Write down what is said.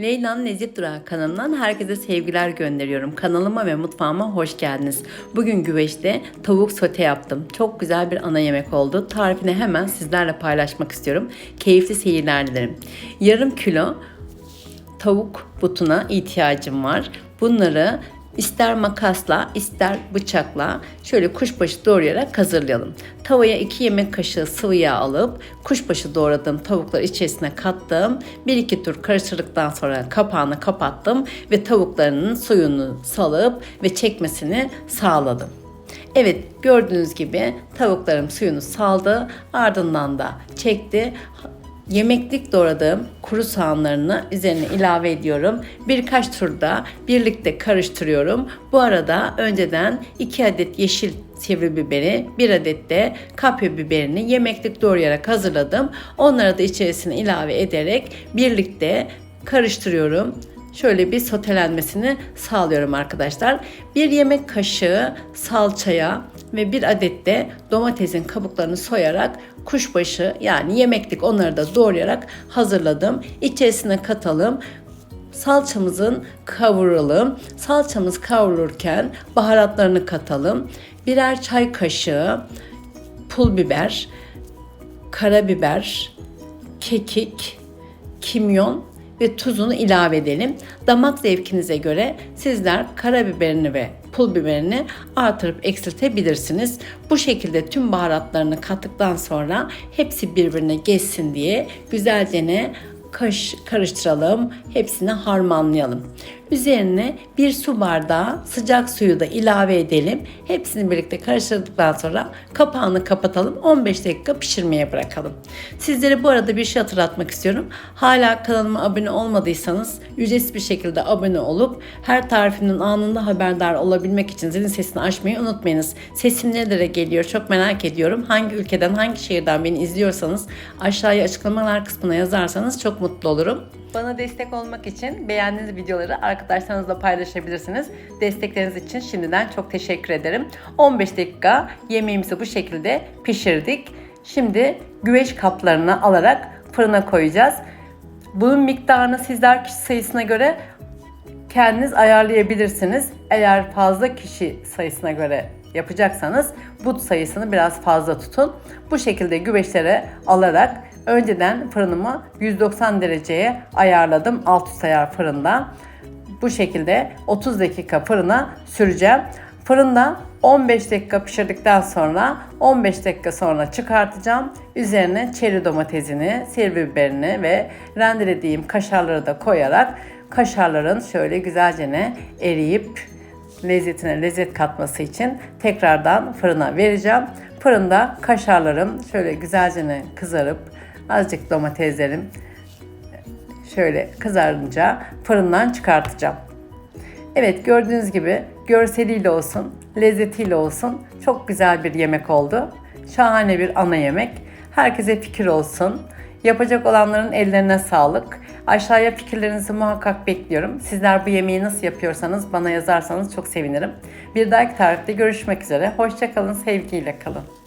Leyla'nın Lezzet Durağı kanalından herkese sevgiler gönderiyorum. Kanalıma ve mutfağıma hoş geldiniz. Bugün güveçte tavuk sote yaptım. Çok güzel bir ana yemek oldu. Tarifini hemen sizlerle paylaşmak istiyorum. Keyifli seyirler dilerim. Yarım kilo tavuk butuna ihtiyacım var. Bunları ister makasla ister bıçakla şöyle kuşbaşı doğrayarak hazırlayalım. Tavaya 2 yemek kaşığı sıvı yağ alıp kuşbaşı doğradığım tavukları içerisine kattım. 1-2 tur karıştırdıktan sonra kapağını kapattım ve tavuklarının suyunu salıp ve çekmesini sağladım. Evet gördüğünüz gibi tavuklarım suyunu saldı ardından da çekti. Yemeklik doğradığım kuru soğanlarını üzerine ilave ediyorum. Birkaç turda birlikte karıştırıyorum. Bu arada önceden 2 adet yeşil sivri biberi, 1 adet de kapya biberini yemeklik doğrayarak hazırladım. Onları da içerisine ilave ederek birlikte karıştırıyorum şöyle bir sotelenmesini sağlıyorum arkadaşlar. Bir yemek kaşığı salçaya ve bir adet de domatesin kabuklarını soyarak kuşbaşı yani yemeklik onları da doğrayarak hazırladım. İçerisine katalım. Salçamızın kavuralım. Salçamız kavrulurken baharatlarını katalım. Birer çay kaşığı pul biber, karabiber, kekik, kimyon ve tuzunu ilave edelim. Damak zevkinize göre sizler karabiberini ve pul biberini artırıp eksiltebilirsiniz. Bu şekilde tüm baharatlarını kattıktan sonra hepsi birbirine geçsin diye güzelce karıştıralım. Hepsini harmanlayalım. Üzerine bir su bardağı sıcak suyu da ilave edelim. Hepsini birlikte karıştırdıktan sonra kapağını kapatalım. 15 dakika pişirmeye bırakalım. Sizlere bu arada bir şey hatırlatmak istiyorum. Hala kanalıma abone olmadıysanız ücretsiz bir şekilde abone olup her tarifimden anında haberdar olabilmek için zilin sesini açmayı unutmayınız. Sesim nerelere geliyor çok merak ediyorum. Hangi ülkeden, hangi şehirden beni izliyorsanız aşağıya açıklamalar kısmına yazarsanız çok mutlu olurum. Bana destek olmak için beğendiğiniz videoları arkadaşlarınızla paylaşabilirsiniz. Destekleriniz için şimdiden çok teşekkür ederim. 15 dakika yemeğimizi bu şekilde pişirdik. Şimdi güveç kaplarına alarak fırına koyacağız. Bunun miktarını sizler kişi sayısına göre kendiniz ayarlayabilirsiniz. Eğer fazla kişi sayısına göre yapacaksanız but sayısını biraz fazla tutun. Bu şekilde güveçlere alarak önceden fırınımı 190 dereceye ayarladım alt üst ayar fırında. Bu şekilde 30 dakika fırına süreceğim. Fırında 15 dakika pişirdikten sonra 15 dakika sonra çıkartacağım. Üzerine çeri domatesini, sivri biberini ve rendelediğim kaşarları da koyarak kaşarların şöyle güzelce ne eriyip lezzetine lezzet katması için tekrardan fırına vereceğim. Fırında kaşarlarım şöyle güzelce kızarıp azıcık domateslerim şöyle kızarınca fırından çıkartacağım. Evet gördüğünüz gibi görseliyle olsun, lezzetiyle olsun çok güzel bir yemek oldu. Şahane bir ana yemek. Herkese fikir olsun. Yapacak olanların ellerine sağlık. Aşağıya fikirlerinizi muhakkak bekliyorum. Sizler bu yemeği nasıl yapıyorsanız bana yazarsanız çok sevinirim. Bir dahaki tarifte görüşmek üzere. Hoşçakalın, sevgiyle kalın.